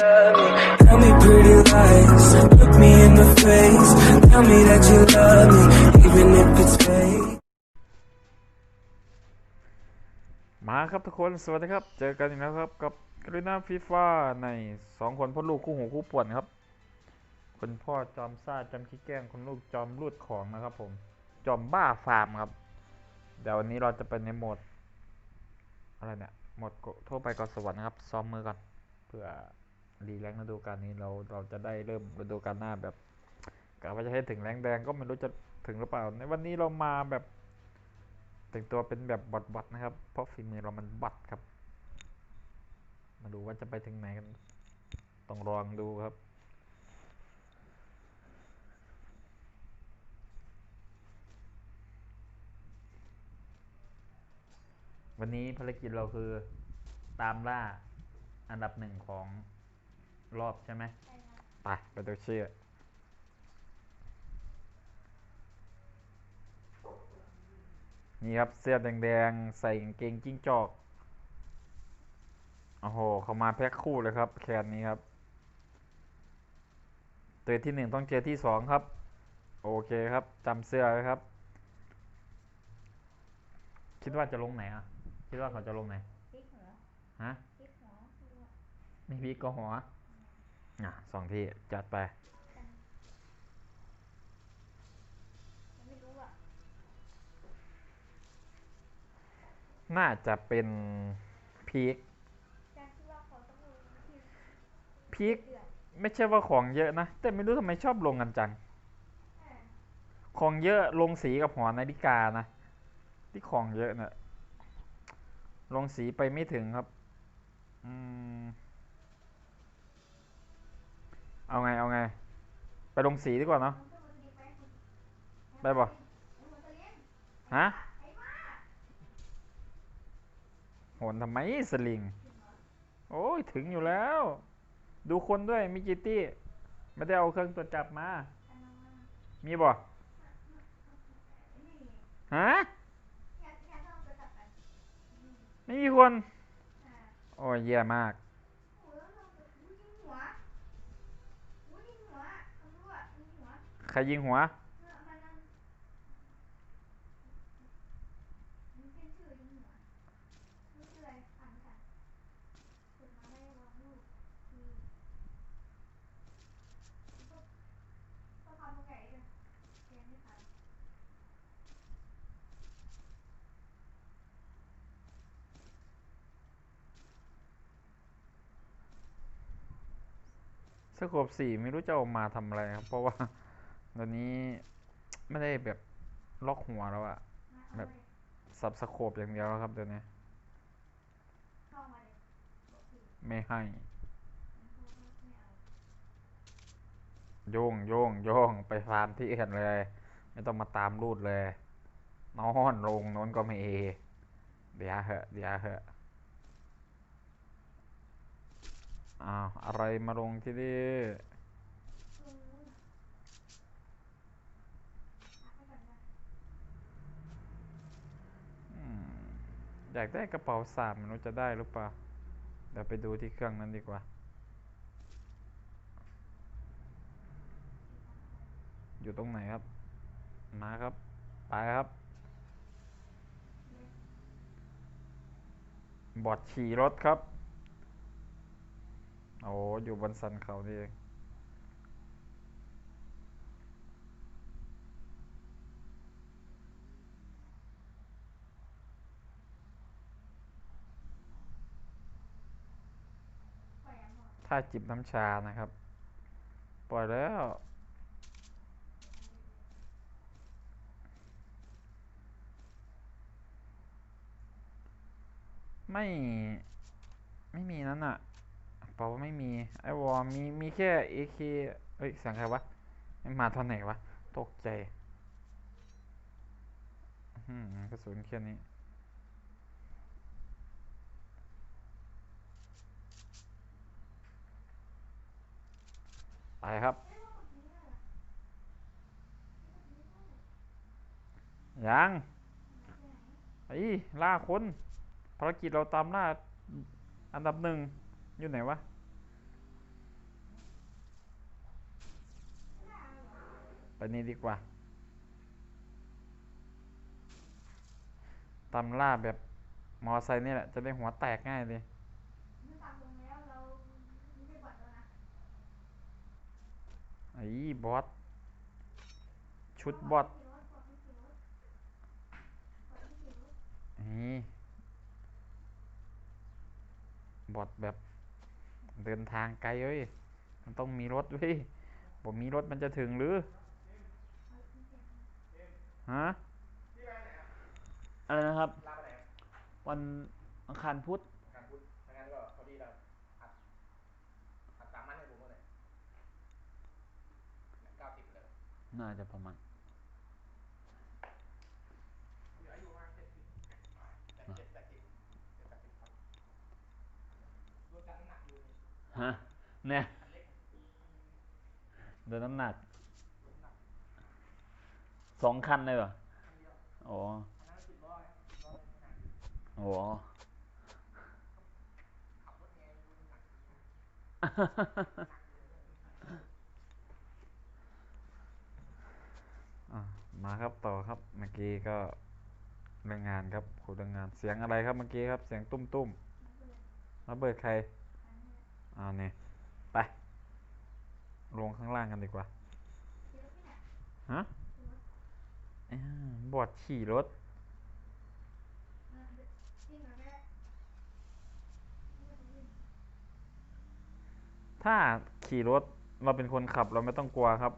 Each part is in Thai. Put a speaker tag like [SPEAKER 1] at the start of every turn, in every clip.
[SPEAKER 1] Tell me pretty lies. Look me in the face. Tell me that you love me, even if it's fake.
[SPEAKER 2] มาครับทุกคน สวัสดีครับ เจอกันอีกแล้วครับกับกรีนาฟีฟ่าในสองคนพ่อลูกคู่หูคู่ป่วนครับคนพ่อจอมซ่าจอมขี้แกล้งคนลูกจอมรูดของนะครับผม จอมบ้าฟาร์มครับ เดี๋ยววันนี้เราจะเป็นในโหมดอะไรเนี่ย โหมดทั่วไปก่อนสวรรค์นะครับ ซ้อมมือก่อนเพื่อ รีแรงฤดูกาลนี้เราเราจะได้เริ่มฤดูกาลหน้าแบบกะว่าจะให้ถึงแรงแดงก็ไม่รู้จะถึงหรือเปล่า ในวันนี้เรามาแบบแต่งตัวเป็นแบบบอทๆนะครับ เพราะฝีมือเรามันบัดครับ มาดูว่าจะไปถึงไหนกัน ต้องลองดูครับวันนี้ภารกิจเราคือตามล่าอันดับหนึ่งของ รอบใช่ไหมไปไปดูชื่อ นี่ครับเสื้อแดงๆ ใส่กางเกงจิ้งจอก โอ้โห เขามาแพ็คคู่เลยครับ แคนนี้ครับเจอที่หนึ่งต้องเจอที่สองครับ โอเคครับจำเสื้อไว้ครับ คิดว่าจะลงไหนอะ คิดว่าเขาจะลงไหน
[SPEAKER 3] พริกหัว
[SPEAKER 2] ฮะ
[SPEAKER 3] พริกหัวคือว่า
[SPEAKER 2] ไม่พีกก็หัว อะสองที่จัดไป
[SPEAKER 3] ไม่รู้อะ
[SPEAKER 2] น่าจะเป็นพีก
[SPEAKER 3] การที่ว่าเขาต้องลงที่
[SPEAKER 2] พีก
[SPEAKER 3] เดือด
[SPEAKER 2] ไม่ใช่ว่าของเยอะนะ แต่ไม่รู้ทำไมชอบลงกันจังของเยอะลงสีกับหอนาฬิกานะ ที่ของเยอะเนะี่ยลงสีไปไม่ถึงครับ อืม เอาไงเอาไง ไปลงสีดีกว่าเนาะ
[SPEAKER 3] ไป
[SPEAKER 2] บ่
[SPEAKER 3] มันเหมือ
[SPEAKER 2] ฮะโหนทำไมสลิง โอ้ยถึงอยู่แล้ว ดูคนด้วยมีกี่ตี้ไม่ได้เอาเครื่องตรวจจับมา มีบ่ฮะไม่มีคน
[SPEAKER 3] อ่า
[SPEAKER 2] โอ้ยแย่มาก
[SPEAKER 3] โอ้ยแล้วเราจะอู้ยิงหัวอู้ยิงหัวตำรวจยิงหัว
[SPEAKER 2] ใครยิงหัว
[SPEAKER 3] ซักอก็ก็ทำมาไก่เลยเรียนไม่ทัน
[SPEAKER 2] สโคบสี่ไม่รู้จะเอามาทำอะไรครับ เพราะว่า ตอนนี้ไม่ได้แบบล็อกหัวแล้วอะแบบสับสโคบอย่างเดียวแล้วครับเดี๋ยวนี้ไม่ให้โยงโยงโยงไปฟาร์มที่อื่นเลย ไม่ต้องมาตามรูดเลย นอนลงโน้นก็ไม่เอ เดี๋ยวเหอะเดี๋ยวเหอะอ้าวอะไรมาลงที่นี่
[SPEAKER 3] คือเอาไปก่อนนะ
[SPEAKER 2] อืม อยากได้กระเป๋าสามไม่รู้จะได้หรือเปล่าเดี๋ยวไปดูที่เครื่องนั้นดีกว่าอยู่ตรงไหนครับ มาครับ ไปครับ บอดขี่รถครับ โอ้อยู่บนสันเขานี่เอง
[SPEAKER 3] ปล่อยอะหมด
[SPEAKER 2] ถ้าจิบน้ำชานะครับ ปล่อยแล้ว ไม่ ไม่มีนั่นอะเปล่าว่าไม่มี ไอวอมี มีแค่เอเคเอ้ยสียงใครวะ มาตอนไหนวะ ตกใจอื้อหือกระสุนแค่นี้ ไปครับยังไอ้ล่าคนภารกิจเราตามล่าอันดับหนึ่งอยู่ไหนวะไปนี่ดีกว่าตามล่าแบบมอไซค์นี่แหละ จะได้หัวแตกง่ายเลย
[SPEAKER 3] ไอ้
[SPEAKER 2] บอสชุดบอส
[SPEAKER 3] ขี่รถบอสไม่ขี่รถบอสไม่ขี่รถ
[SPEAKER 2] นี่บอสแบบเดินทางไกลเว้ย มันต้องมีรถเว้ยผมมีรถมันจะถึงหรือ ฮะ อะไรนะครับ วันอังคารพุธ
[SPEAKER 4] งานพุธถ้างั้นก็พอดีเราหัดหัดสามมันให้ผมเลยเก้าสิบเลย
[SPEAKER 2] น่าจะประมาณ
[SPEAKER 4] เหลืออยู่ประมาณเจ็ดสิบแปดเจ็ดแปดสิบเจ็ดแปดสิบครับรวมกันน้ำหนักอยู่นี่
[SPEAKER 2] ฮะเนี่ย
[SPEAKER 4] อันเล็ก
[SPEAKER 2] เดินน้ำหนักสองคันเลยเหรอ
[SPEAKER 4] อันเดียว
[SPEAKER 2] อ๋อ
[SPEAKER 4] อันนั้นสิบร้อยร้อยน้ำหนักอยู่
[SPEAKER 2] โอ้
[SPEAKER 4] ขับรถไงดูน้ำหนัก
[SPEAKER 2] อะ มาครับต่อครับเมื่อกี้ก็เรื่องงานครับครูเรื่องงานเสียงอะไรครับเมื่อกี้ครับเสียงตุ้มตุ้มระเบิดใครอ่าเนี่ยไปลงข้างล่างกันดีกว่าฮะบอดขี่รถถ้าขี่รถเราเป็นคนขับเราไม่ต้องกลัวครับ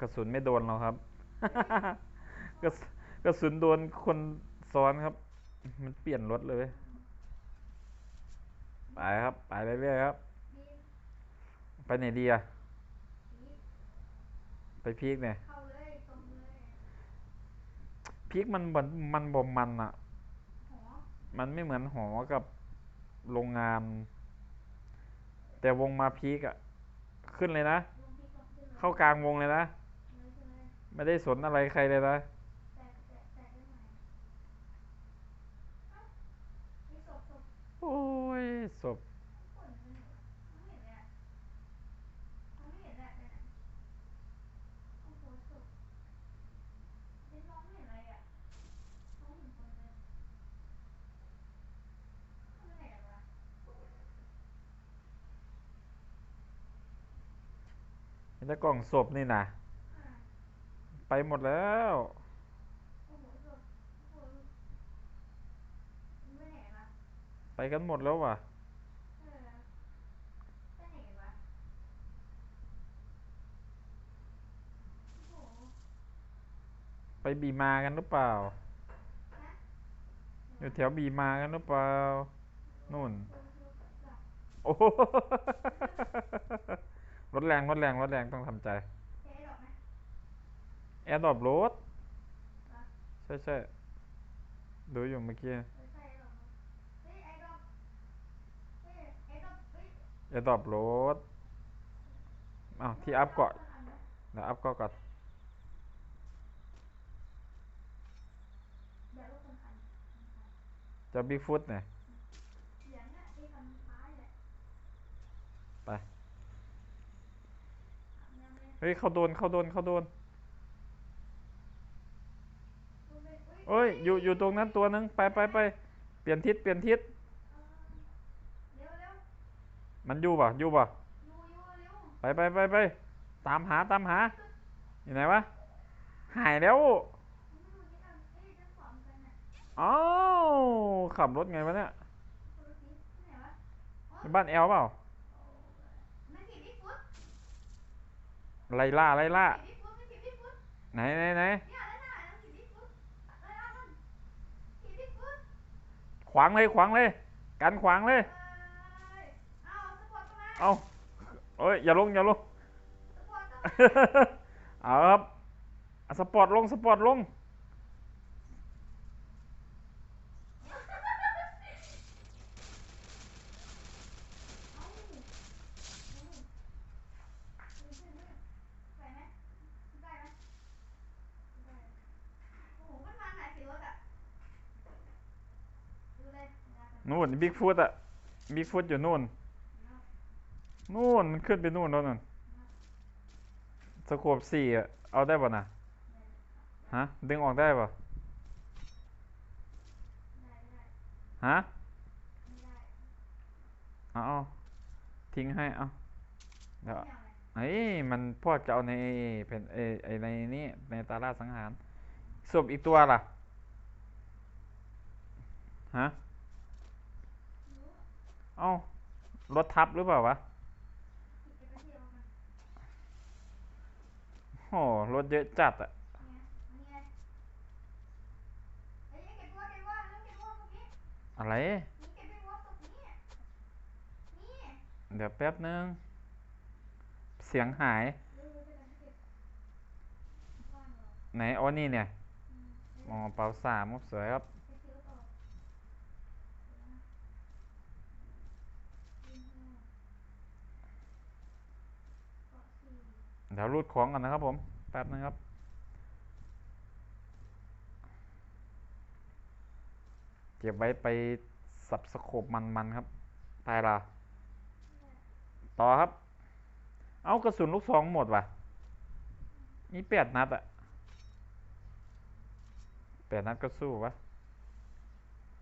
[SPEAKER 2] กระสุนไม่โดนเราครับ กระสกระสุนโดนคนซ้อนครับ มันเปลี่ยนรถเลย ไปครับ ไปเรื่อยๆครับ
[SPEAKER 3] วิ่ง
[SPEAKER 2] ไปไหนดีอะ
[SPEAKER 3] วิ่ง
[SPEAKER 2] ไปพีกเนี่ย
[SPEAKER 3] เข้าเลยตรงเลย
[SPEAKER 2] พีกมันเหมือนมันบ่มมันอะ
[SPEAKER 3] หอ
[SPEAKER 2] มันไม่เหมือนหอกับโรงงาน แต่วงมาพีกอะขึ้นเลยนะ
[SPEAKER 3] ลงที่ก่อนขึ้นเลย
[SPEAKER 2] เข้ากลางวงเลยนะ
[SPEAKER 3] เลยขึ้นเลย
[SPEAKER 2] ไม่ได้สนอะไรใครเลยนะ
[SPEAKER 3] แตะแตะแตะได้ไหมเอ้ามีศพศพ
[SPEAKER 2] โอ้ย ศพ
[SPEAKER 3] ฝนมันอยู่ไม่เห็นเลยอะมองไม่เห็นเลยอะเนี่ยโอ้โหศพเด็กมองไม่เห็นอะไรอะมองไม่เห็นคนเลยเขาไปไหนกันวะ
[SPEAKER 2] มีแต่กล่องศพนี่นะไปหมดแล้ว
[SPEAKER 3] ไปกันวะ
[SPEAKER 2] ไปกันหมดแล้วว่ะ
[SPEAKER 3] เออไปไหนกันวะโอ้โห
[SPEAKER 2] ไป บีมากันหรือเปล่า อยู่แถวบีมากันหรือเปล่านู่น
[SPEAKER 3] โอ้
[SPEAKER 2] โหรถแรงรถแรงรถแรงต้องทำใจ
[SPEAKER 3] เจ๊ดอกไหม
[SPEAKER 2] แอร์ดรอปรถใช่ใช่ดูอยู่เมื่อกี้
[SPEAKER 3] เออใช่ดอกมั้งเฮ้ยไอ้ดอกเฮ้ยไอ้ดอกเฮ้ย
[SPEAKER 2] แอร์ดรอปรถอ้าวที่อัพเกาะเดี๋ยวอัพเกาะก่อน
[SPEAKER 3] เดี๋ยวรถคนคันคนคัน
[SPEAKER 2] จะบิ๊กฟุตเนี่ยไป
[SPEAKER 3] เฮ้
[SPEAKER 2] ยเขาโดนเขาโดนเขาโดนเอ้ยอยู่อยู่ตรงนั้นตัวนึงไปไปไปเปลี่ยนทิศเปลี่ยนทิศมันอยู่ป่ะอยู่ป่ะไปไปไปไปตามหาตามหาอยู่ไหนวะหายแล้ว
[SPEAKER 3] ไม่รู้ที่เราเอ้ยจะสอนกันน่ะ
[SPEAKER 2] อ้าวขับรถไงวะเนี่ยบ้านแอลเปล่า
[SPEAKER 3] ไล่
[SPEAKER 2] ล่าไล่ล่า
[SPEAKER 3] ไห
[SPEAKER 2] นไหนไหนขวางเลยขวางเลย กันขวางเลย
[SPEAKER 3] เอาเอ้
[SPEAKER 2] ยอย่าลงอย่าลง
[SPEAKER 3] เอา
[SPEAKER 2] ครับสปอร์ตลงสปอร์ตลง
[SPEAKER 3] เอาเอาเอาไปไหมได้ไหมได้โอ้โหมันมาไหนสิรถอะดูเลย นะ
[SPEAKER 2] นู่นบิ๊กฟุตอะบิ๊กฟุตอยู่นู่น นู่นมันขึ้นไปนู่นแล้วนั่นสโคปสี่อะเอาได้ป่ะนะฮะ ดึงออกได้ป่ะฮะเอาทิ้งให้เอาเดี๋ยว
[SPEAKER 3] ไม่เอาเลย
[SPEAKER 2] เฮ้ยมันพ่อจะเอาในแผ่นเอไอในนี้ในตาราสังหารศพอีกตัวล่ะฮะ เอ้ารถทับหรือเปล่าวะโอ้รถเยอะจัดอะ
[SPEAKER 3] อะ
[SPEAKER 2] ไร
[SPEAKER 3] เดี๋
[SPEAKER 2] ยวแป๊บนึง เสียงหาย
[SPEAKER 3] ไห
[SPEAKER 2] นอ๋อนี่เนี่ย
[SPEAKER 3] ม
[SPEAKER 2] องเป๋าสามสวยครับ
[SPEAKER 3] ไปซื้อต่อเดี๋ยวนะยี่ห้อเกาะสี่
[SPEAKER 2] เดี๋ยวรูดของกันนะครับผม แป๊บนึงครับ เก็บไว้ไปสับสโคบมันๆครับ ตายละต่อครับ เอากระสุนลูกซองหมดว่ะ มีแปดนัดอะแปดนัดก็สู้วะ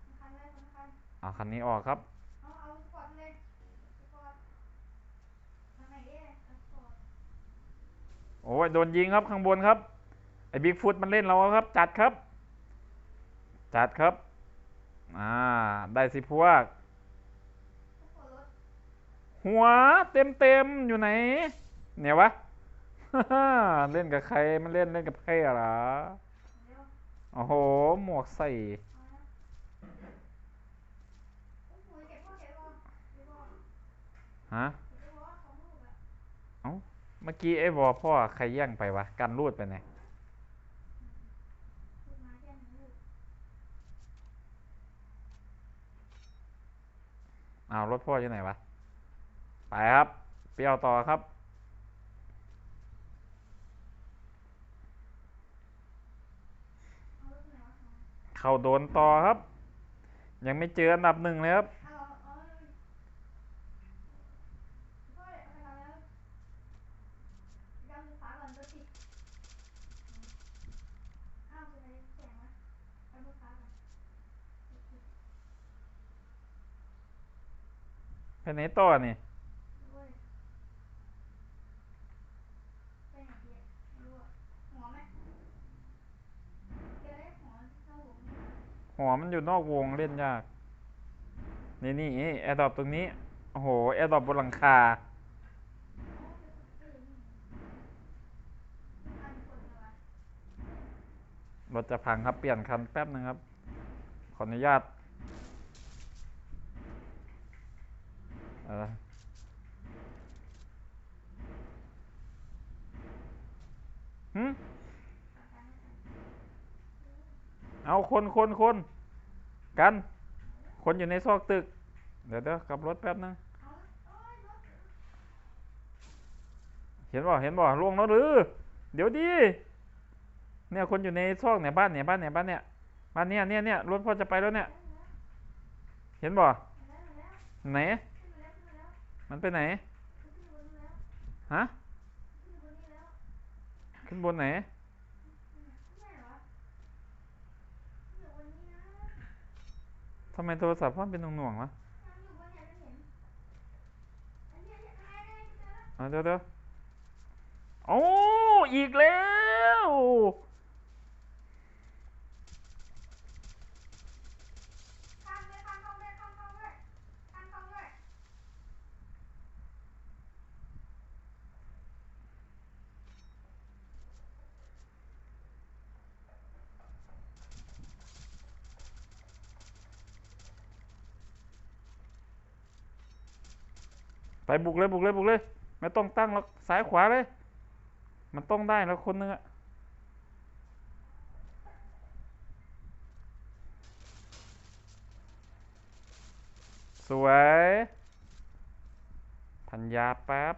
[SPEAKER 3] สำคัญเลยสำคัญ
[SPEAKER 2] เอาคันนี้ออกครับ
[SPEAKER 3] เอาเอาสปอร์ตเลยสปอร์ตทางไหนเอ๊ะเอาสปอร์ต
[SPEAKER 2] โอ้ยโดนยิงครับข้างบนครับไอ้บิ๊กฟุตมันเล่นเราครับ จัดครับ จัดครับอ่าได้สิพวก หัวเต็มเต็มอยู่ไหน เนี่ยวะเล่นกับใครมันเล่นเล่นกับใครเหรอโอ้โห หมวกใส่ฮะ
[SPEAKER 3] เอสอ
[SPEAKER 2] มื่อกี้ไอ้วอพ่อใครแย่งไปวะ กันรูดไปไหนเอารถพ่ออยู่ไหนวะ ไปครับ เปรี้ยวต่อครับ
[SPEAKER 3] เอาลูกไหนวะเอา
[SPEAKER 2] เข้าโดนต่อครับ ยังไม่เจออันดับหนึ่งเลยครับ
[SPEAKER 3] เอาเอาเลยพ่อเอาไปทำแล้วยำมือขวาก่อนตัวติดอ้าวเป็นไรแสงวะเอามือขวาก่อนตัวติด
[SPEAKER 2] ไปไหนต่อนี่
[SPEAKER 3] โอ้ยไปไหนดีอะไม่รู้อะหัวไหมเจอได้หัวเข้าหัวไหม
[SPEAKER 2] หัวมันอยู่นอกวงเล่นยาก นี่นี่แอร์ดรอปตรงนี้ โอ้โห แอร์ดรอปบนหลังคา รถจะพังครับ เปลี่ยนคันแป๊บนึงครับ ขออนุญาต เออหึเอาคนคนคนกัน คนอยู่ในซอกตึก เดี๋ยวเดี๋ยวกลับรถแป๊บนึงเห็นบ่เห็นบ่ล่วงแล้วหรือ เดี๋ยวดีเนี่ยคนอยู่ในซอกเนี่ยบ้านเนี่ยบ้านเนี่ยบ้านเนี่ยบ้านเนี่ยเนี่ยเนี่ยรถพ่อจะไปแล้วเนี่ย เห็นบ่ไหน มันไปไหน ฮะ ขึ้นบนไหน ทำไมโทรศัพท์พ่อเป็นหน่วงๆวะเอาเดี๋ยวเดี๋ยวโอ้ อีกแล้ว
[SPEAKER 3] ข้ามด้วยข้ามเข้าด้วยข้ามเข้าด้วยข้ามเข้าด้วย
[SPEAKER 2] ไปบุกเลยบุกเลยบุกเลย ไม่ต้องตั้งหรอกซ้ายขวาเลย มันต้องได้แล้วคนนึงอะสวยพันยาแป๊บ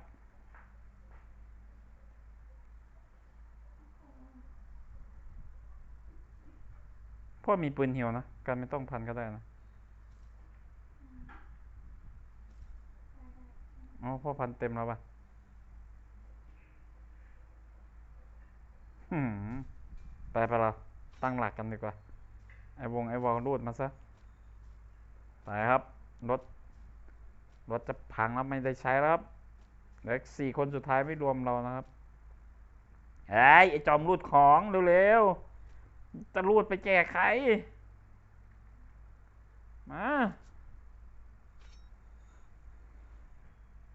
[SPEAKER 2] พ่อมีปืนเหี่ยวนะ การไม่ต้องพันก็ได้นะ อ๋อพ่อพันเต็มแล้วป่ะหืมไปไปเราตั้งหลักกันดีกว่า ไอวงไอวอลรูดมาซะ ไปครับ รถ รถจะพังแล้วไม่ได้ใช้แล้วครับเหลืออีกสี่คนสุดท้ายไม่รวมเรานะครับไอ้ไอจอมรูดของเร็วๆ จะรูดไปแจกใคร มา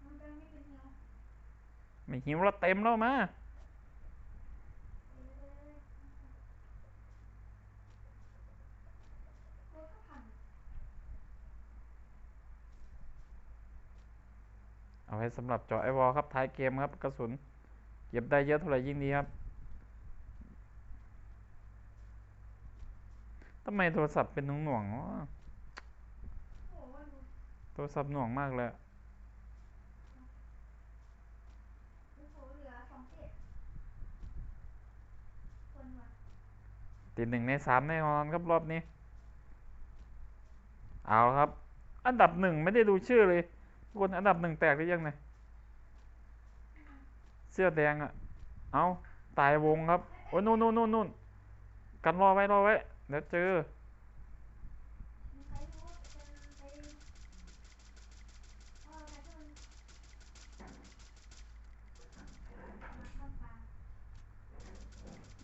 [SPEAKER 3] มันจะไม่เป็นเหี่ยว
[SPEAKER 2] ไม่หิวแล้วเต็มแล้วมา
[SPEAKER 3] เอา
[SPEAKER 2] ไว้สำหรับเจาะไอวอลครับท้ายเกมครับกระสุนเก็บได้เยอะเท่าไหร่ยิ่งดีครับทำไมโทรศัพท์เป็นหน่วงๆวะ
[SPEAKER 3] โอ้โหดู
[SPEAKER 2] โทรศัพท์หน่วงมากเลยอะ
[SPEAKER 3] ดูโถเหลือสองเจ็ดคนว่ะ
[SPEAKER 2] ติดหนึ่งในสามแน่นอนครับรอบนี้ เอาครับ อันดับหนึ่งไม่ได้ดูชื่อเลยคนอันดับหนึ่งแตกหรือยังเนี่ยเสื้อแดงอะเอาตายวงครับ โอ้ยนู่นนู่นนู่นนู่นกันรอไว้รอไว้เดี๋ยวเจอ
[SPEAKER 3] มีใครรู้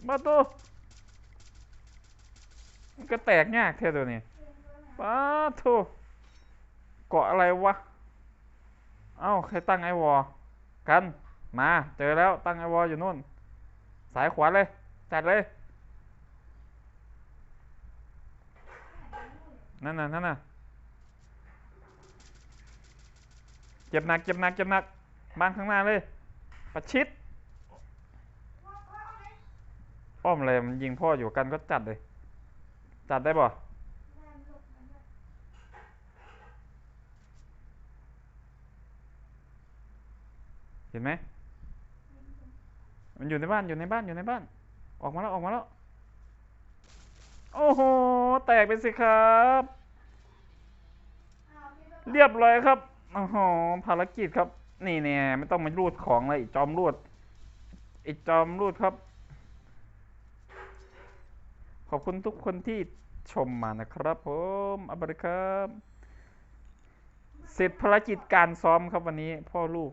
[SPEAKER 3] ว่า
[SPEAKER 2] ตัว ก็แตกยากเท่าตัวนี้ป้าโทเกาะอะไรวะ เอ้า ใครตั้งไอวอ กัน มา เจอแล้วตั้งไอวออยู่นู่น สายขวาเลย จัดเลย นั่นน่ะนั่นน่ะเจ็บหนักเจ็บหนักเจ็บหนักบานข้างหน้าเลย ประชิด
[SPEAKER 3] ว่าว่าเอม
[SPEAKER 2] อ้อมเลยมันยิงพ่ออยู่กันก็จัดเลย จัดได้บ่เห็นไหม มันอยู่ในบ้านอยู่ในบ้านอยู่ในบ้าน ออกมาแล้วออกมาแล้ว โอ้โห แตกไปสิครับ เรียบร้อยครับ โอ้โห ภารกิจครับ นี่เนี่ยไม่ต้องมารูดของเลยจอมรูดไอจอมรูดครับ ขอบคุณทุกคนที่ชมมานะครับผมอับริครับ เสร็จภารกิจการซ้อมครับวันนี้พ่อลูก